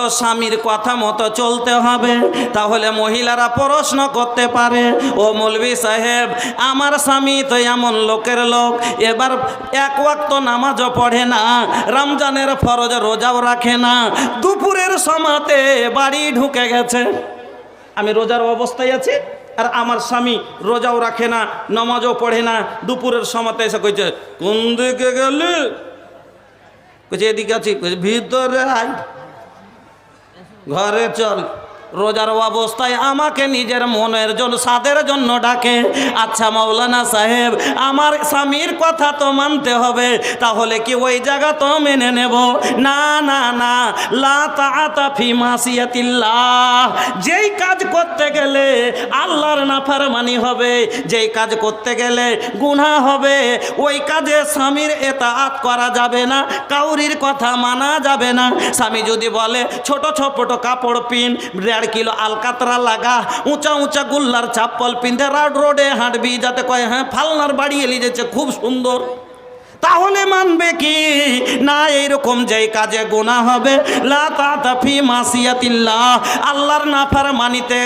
হলো স্বামীর কথা মতো চলতে হবে। তাহলে মহিলারা প্রশ্ন করতে পারে, ও মৌলবি সাহেব, আমার স্বামী তো এমন লোকের লোক। এবার এক ওয়াক্ত নামাজও পড়ে না, রমজানের ফরজ রোজাও রাখে না। দুপুরের সমাতে বাড়ি ঢুকে গেছে। আমি রোজার অবস্থায় আছি, আর আমার স্বামী রোজাও রাখে না, নমাজও পড়ে না। দুপুরের সময়তে এসে কইছে, কোন দিকে গেলি? কইছে, এদিকে আছি। ভিতরে আয়। ঘরে চল। রোজার অবস্থায় আমাকে নিজের মনের জন্য সাদের জন্য ডাকে। আচ্ছা মৌলানা সাহেব, আমার স্বামীর কথা তো মানতে হবে, তাহলে কি ওই জায়গা তো মেনে নেব? না না না, লা তাআতা ফি মাসিয়াতিল্লাহ। যেই কাজ করতে গেলে আল্লাহর নাফরমানি হবে, যেই কাজ করতে গেলে গুনাহ হবে, ওই কাজে স্বামীর এতাআত করা যাবে না, কাউরির কথা মানা যাবে না। স্বামী যদি বলে, ছোট ছোট কাপড় পিন কিলো আলকাতরা লাগা, উঁচা উঁচা গুল্লার চাপ্পল পিন্ধে রাড রোডে হাঁটবি, যাতে কয় হ্যাঁ ফালনার বাড়ি এলি যেছে খুব সুন্দর। তাহলে মানবে কি? না এইরকম যেই কাজে গোনা হবে। লা তাফি মাসিয়াতিল্লাহ। আল্লাহর নাফার মানিতে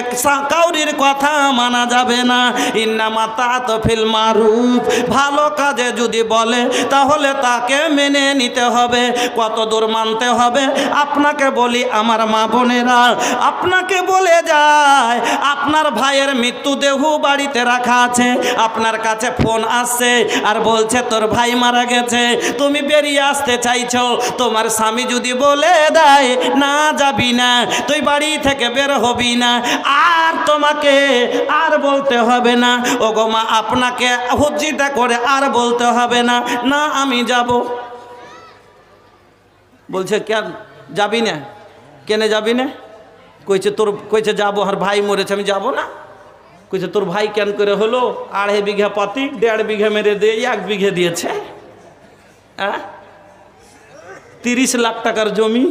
কাউরির কথা মানা যাবে না। ইন্নামা তাতফিল মারুফ। ভালো কাজে যদি বলে, তাহলে তাকে মেনে নিতে হবে। কত দূর মানতে হবে? আপনাকে বলি, আমার মা বোনেরা, আপনাকে বলে যায়, আপনার ভাইয়ের মৃত্যুদেহ বাড়িতে রাখা আছে, আপনার কাছে ফোন আসছে, আর বলছে, তোর ভাই মারা গেছে। তুমি বেরিয়ে আসতে চাইছো। তোমার স্বামী যদি বলে দেয়, না যাবি না, তুই বাড়ি থেকে বের হবি না, আর তোমাকে আর বলতে হবে না। ও গো মা, আপনাকে হুজ্জিটা করে আর বলতে হবে না না, আমি যাব। বলছে, কেন যাবি না? কেনে যাবি না? কইছে, তোর, কইছে, যাব, আর ভাই মরেছে, আমি যাব না। কইছে, তোর ভাই কেন করে হলো? আড়াই বিঘা পাতি, দেড় বিঘা মেরে দিয়ে, এক বিঘে দিয়েছে। হ্যাঁ তিরিশ লাখ টাকার জমি।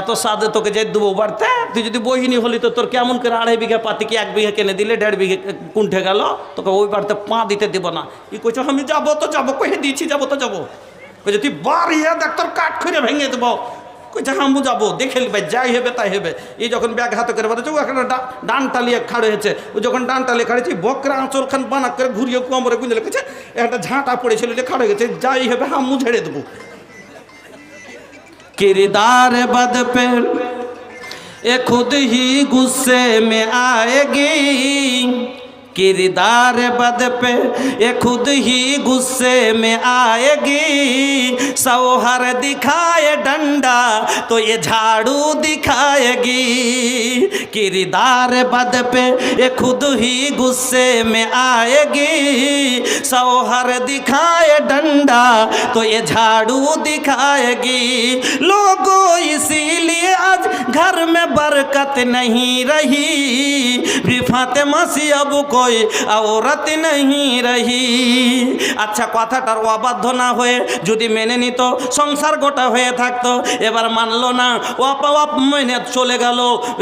এত সাদে তোকে যাই দেবো বাড়তে তুই যদি বহিনী হলি তো তোর কেমন করে আড়াই বিঘা পাতি কি এক বিঘা কিনে দিলে দেড় বিঘে কুণ্ঠে গেল? তোকে ওই বাড়িতে পা দিতে দেবো না। ই কইছ, আমি যাব তো যাব, কহে দিয়েছি, যাব তো যাব। তুই বার ইয়ে দেখ তোর কাঠ খুঁড়ে ভেঙে দেবো। কইছে হামু যাবো দেখে নিবে যাই হবে তাই হবে এই যখন ব্যাগ হাতে করে বাড়ছে ও একটা ডা- ডান টালিয়ে খাড়ে হয়েছে ও যখন ডান টালিয়ে খাড়েছে বকরা আঁচল খান বানা করে ঘুরিয়ে কোমরে গুঁজলে কইছে একটা ঝাঁটা পড়েছিল যে খাড়ে গেছে যাই হবে হামু ঝেড়ে দেবো किरदार बद पे ये खुद ही गुस्से में आएगी किरदार बद पे ये खुद ही गुस्से में आएगी। सौहर दिखाए डंडा तो ये झाड़ू दिखाएगी। किरदार बद पे ये खुद ही गुस्से में आएगी। सौहर दिखाए डंडा तो ये झाड़ू दिखाएगी। लोगों, इसीलिए आज घर में बरकत नहीं रही। भी फातिमा सी अब কোই নাহি রাহি। আচ্ছা কথাটার অবাধ্য না হয়ে যদি মেনে নিত, সংসার গোটা হয়ে থাকতো, এবার মানলো না অপ অপ মেনে চলে গেল।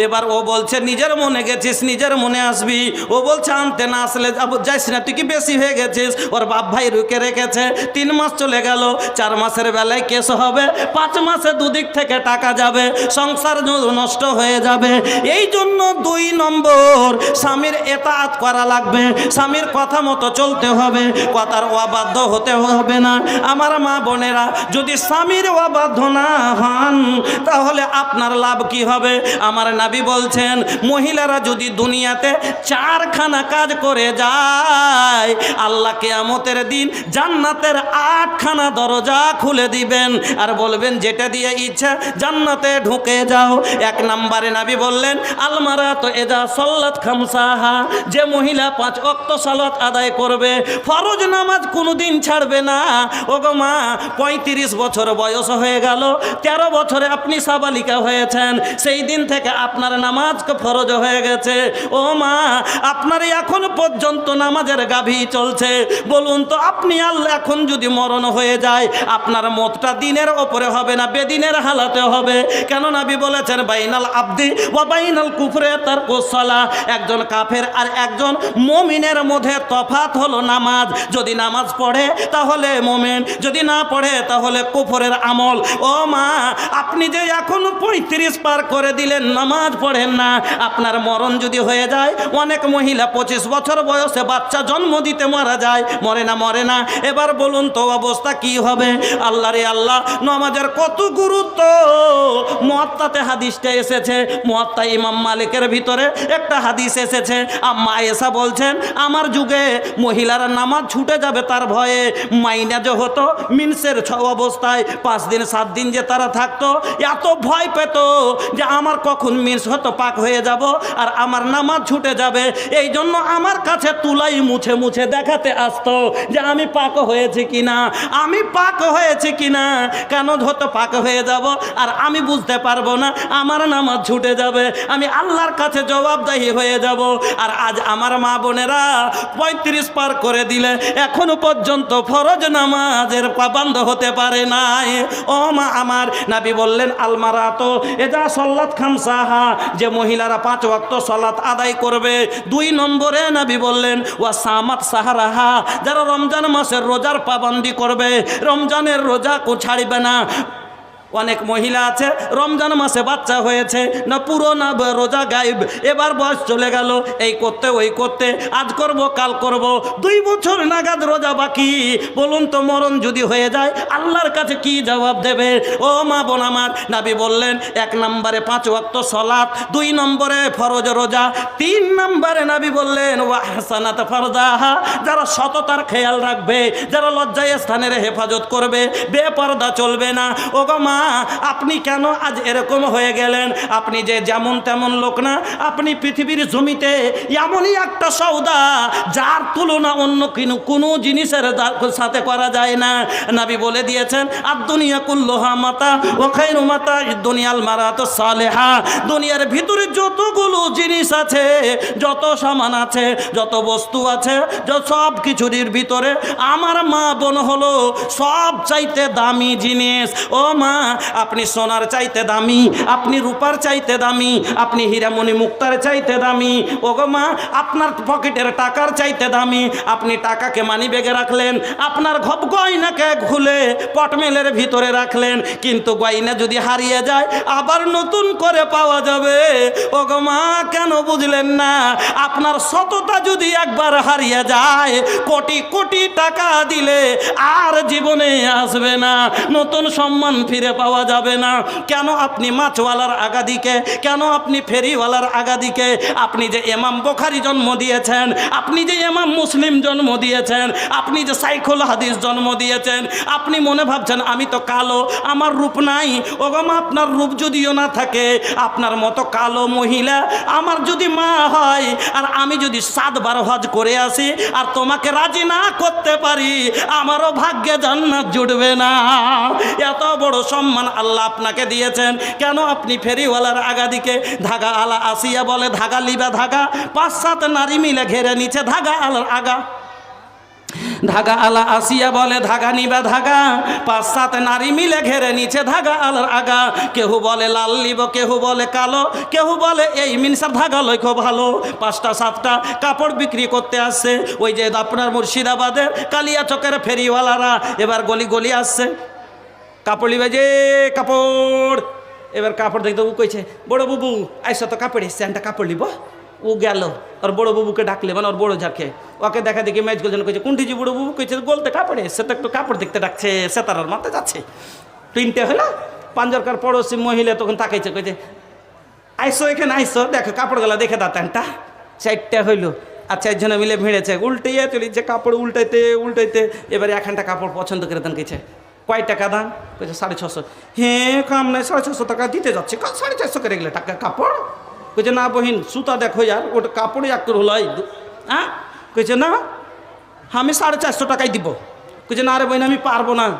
এবার ও বলছে, নিজের মনে গেছিস, নিজের মনে আসবি। ও বলছে, আনতে না আসলে যাইস না, তুই কি বেশি হয়ে গেছিস? ওর বাপ ভাই রুকে রেখেছে, তিন মাস চলে গেল। চার মাসের বেলায় কেস হবে, পাঁচ মাসে দুদিক থেকে টাকা যাবে, সংসার নষ্ট হয়ে যাবে। এই জন্য দুই নম্বর, স্বামীর এতাত করা লাগবে। স্বামীর কথা মতো চলতে হবে, কথার অবাধ্য হতে হবে না। আমার মা বোনেরা, যদি স্বামীর অবাধ্য না হন, তাহলে আপনার লাভ কি হবে? আমার নাবি বলছেন, মহিলারা যদি দুনিয়াতে চারখানা কাজ করে যায়, আল্লাহ কেয়ামতের দিন জান্নাতের আটখানা দরজা খুলে দিবেন। আর বলবেন, যেটা দিয়ে ইচ্ছা জান্নাতে ঢুকে যাও। এক নম্বরে নাবি বললেন, আলমারা তো এজা সল্লাত খামসাহা, যে মহিলা পাঁচ অক্ত সালাত আদায় করবে। ফরজ নামাজ কোনোদিন ছাড়বে না। ও গো মা, পঁয়ত্রিশ বছর বয়স হয়ে গেল। তেরো বছরে আপনি সাবালিকা হয়েছেন। সেই দিন থেকে আপনার নামাজ ফরজ হয়ে গেছে। ও মা, আপনার এখন পর্যন্ত নামাজের গাভী চলছে। বলুন তো, আপনি আল্লাহ এখন যদি মরণ হয়ে যায়, আপনার মতটা দিনের ওপরে হবে না, বেদিনের হালাতে হবে? কেন নাবি বলেছেন, বাইনাল আব্দি ওয়া বাইনাল কুফরে তার কোসলা একজন কাফের আর একজন মমিনের মধ্যে তফাত হলো নামাজ। যদি নামাজ পড়ে, তাহলে মোমেন। যদি না পড়ে, তাহলে কুফরের আমল। ও মা, আপনি যে এখন পঁয়ত্রিশ পার করে দিলেন, নামাজ পড়েন না। আপনার মরণ যদি হয়ে যায়, অনেক মহিলা পঁচিশ বছর বয়সে বাচ্চা জন্ম দিতে মারা যায়। মরে না মরে না। এবার বলুন তো অবস্থা কি হবে? আল্লাহ রে আল্লাহ, নমাজের কত গুরুত্ব? মহাত্মাতে হাদিসটা এসেছে। মহাত্মা ইমাম মালিকের ভিতরে একটা হাদিস এসেছে। আম্মা এসা বলছেন, আমার যুগে মহিলারা নামাজ ছুটে যাবে, তার ভয়ে মাইনা যে হতো, মিনসের ছ অবস্থায় পাঁচ দিন, সাত দিন যে তারা থাকতো, এত ভয় পেত যে আমার কখন মিন্স হতো পাক হয়ে যাব আর আমার নামাজ ছুটে যাবে। এই জন্য আমার কাছে তুলাই মুছে মুছে দেখাতে আসতো যে আমি পাক হয়েছে কিনা। আমি পাক হয়েছে কিনা, কেন হতো পাক হয়ে যাব আর আমি বুঝতে পারব না, আমার নামাজ ছুটে যাবে, আমি আল্লাহর কাছে জবাবদাহি হয়ে যাব আর আজ আমার মা বোনেরা পঁয়ত্রিশ পার করে দিলে এখনও পর্যন্ত ফরজ নামাজের পাবন্ধ হতে পারে নাই। ও মা, আমার নাবি বললেন, আলমারা তো এটা সল্লাত খামসাহা, যে মহিলারা পাঁচ ওয়াক্ত সলাত আদায় করবে, দুই নম্বরে নাবি বললেন, ওয়া সামাত সাহারাহা, যারা রমজান মাসের রোজার পাবন্দি করবে, রমজানের রোজা কো ছাড়বে না। অনেক মহিলা আছে, রমজান মাসে বাচ্চা হয়েছে, না পুরো না রোজা গাইব এবার বয়স চলে গেল, এই করতে, ওই করতে, আজ করব, কাল করব, দুই বছর নাগাদ রোজা বাকি। বলুন তো, মরণ যদি হয়ে যায়, আল্লাহর কাছে কি জবাব দেবে? ও মা বোন আমার, নাবি বললেন, এক নম্বরে পাঁচ ওয়াক্ত সলাৎ দুই নম্বরে ফরজ রোজা, তিন নম্বরে নাবি বললেন ওয়াহসানাত ফরদাহা, যারা সততার খেয়াল রাখবে, যারা লজ্জায় স্থানের হেফাজত করবে, বেপরদা চলবে না। ও গো মা আপনি কেন আজ এরকম হয়ে গেলেন? আপনি যে যেমন তেমন লোক না, আপনি পৃথিবীর জমিতে এমনই একটা সৌদা যার তুলনা অন্য কিনু কোনো জিনিসের সাথে করা যায় না। নাবি বলে দিয়েছেন আর দুনিয়া কুল্লোহা মাতা ও খাইরু মাতা দুনিয়াল মারা তো সালেহা। দুনিয়ার ভিতরে যতগুলো জিনিস আছে, যত সামান আছে, যত বস্তু আছে সব কিছুরির ভিতরে আমার মা বোন হলো সব চাইতে দামি জিনিস। ও মা আপনি সোনার চাইতে দামি, আপনি রূপার চাইতে দামি, আপনি হীরামণি মুক্তার চাইতে দামি। ও গো মা, আপনার পকেটের টাকার চাইতে দামি। আপনি টাকাকে মানি বেগে রাখলেন, আপনার ঘপ গয়নাকে খুলে পটমেলের ভিতরে রাখলেন। কিন্তু গয়না যদি হারিয়ে যায়, আবার নতুন করে পাওয়া যাবে। ও গো মা, কেন বুঝলেন না? আপনার সততা যদি একবার হারিয়ে যায়, কোটি কোটি টাকা দিলে আর জীবনে আসবে না। নতুন সম্মান ফিরে পাওয়া যাবে না। কেন আপনি মাছওয়ালার আগাদিকে? কেন আপনি ফেরিওয়ালার আগাদিকে? আপনি যে এমাম বোখারি জন্ম দিয়েছেন, আপনি যে এমাম মুসলিম জন্ম দিয়েছেন, আপনি যে সাইকুল হাদিস জন্ম দিয়েছেন, আপনি মনে ভাবছেন, আমি তো কালো, আমার রূপ নাই? ওগম আপনার রূপ যদিও না থাকে, আপনার মতো কালো মহিলা আমার যদি মা হয়, আর আমি যদি সাতবার হজ করে আসি, আর তোমাকে রাজি না করতে পারি, আমারও ভাগ্যে জান্নাত জুটবে না। এত বড় সম্মান আল্লাহ আপনাকে দিয়েছেন। কেন আপনি ফেরিওয়ালার আগাদিকে ধাগা আলা আসিয়া বলে ধাগা লিবা ধাগা? পাঁচ সাত নারী মিলে ঘেরে নিচে ধাগা আলার আগা। ধাগা আলা আসিয়া বলে ধাগা নিবা ধাগা। পাঁচ সাত নারী মিলে ঘেরে নিচে ধাগা আলার আগা। কেহু বলে লাল লিব, কেহু বলে কালো, কেহু বলে এই মিনসার ধাগা লইখো ভালো। পাঁচটা সাতটা কাপড় বিক্রি করতে আসছে। ওই যে আপনার মুর্শিদাবাদের কালিয়া চকের ফেরিওয়ালারা এবার গলি গলি আসছে। কাপড় যে কাপড়। এবার কাপড় দেখতে ও কইছে, বড় বুবু, আইসা তো কাপড় এসছে একটা কাপড় লিব? ও গেল। ওর বড় বুবুকে ডাকলে মানে ওর বড় যাকে ওকে দেখা দেখি ম্যাচ গোলজন কইছে, কোনটি যে বড় বুবু? কইছে, গোলতে কাপড়ে। সে তো একটু কাপড় দেখতে ডাকছে সে তার মাথায় যাচ্ছে। তিনটে হলো, পাঞ্জরকার পড়োশি মহিলা তখন তাকাইছে, কইছে, আইসো এখানে, আইসো, দেখো কাপড়গুলা দেখে দাও তেনটা চারটা হইল, আর চারজনে মিলে ভিড়েছে, উল্টাইয়া চলিছে কাপড় উল্টাইতে উল্টাইতে, এবারে এখানটা কাপড় পছন্দ করে দেন কেছে কয় টাকা দাম? কইছে সাড়ে ছশো হ্যাঁ কাম নাই, সাড়ে ছশো টাকা দিতে যাচ্ছে। সাড়ে চারশো করে গেলে টাকা, কাপড়? কইছে, না বহিন, সুতা দেখো ইয়ার, ওটা কাপড়ই এক হলো এই দু- হ্যাঁ কইছে, না, আমি সাড়ে চারশো টাকাই দিব। কইছে, না রে বহিন, আমি পারব না।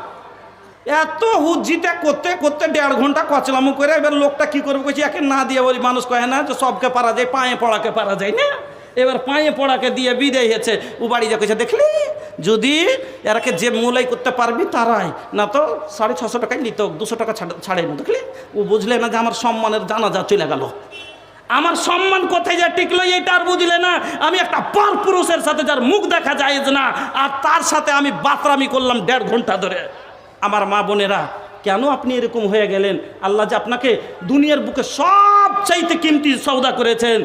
এত হুজ্জিটা করতে করতে দেড় ঘণ্টা কচলামু করে এবার লোকটা কি করবে? কইছি, একে না দিয়ে বলি মানুষ কয় না যে সবকে পারা যায়, পায়ে পড়াকে পারা যায় না? এবার পায়ে পড়াকে দিয়ে বিদায় হয়েছে। ও বাড়ি যা কইছে, দেখলি? যদি এরাকে যে মূলাই করতে পারবি তারাই। না তো সাড়ে ছশো টাকায় নিত দুশো টাকা ছাড়- ছাড়ে না। দেখলি? ও বুঝলে না যে আমার সম্মানের জানাজা চলে গেল। আমার সম্মান কোথায় যা টিকলো এটা আর বুঝলে না। আমি একটা পর পুরুষের সাথে যার মুখ দেখা যায় না, আর তার সাথে আমি বাতরামি করলাম দেড় ঘণ্টা ধরে। আমার মা বোনেরা, কেন আপনি এরকম হয়ে গেলেন? আল্লাহ যে আপনাকে দুনিয়ার বুকে সব চাইতে কিমতি সৌদা করেছেন।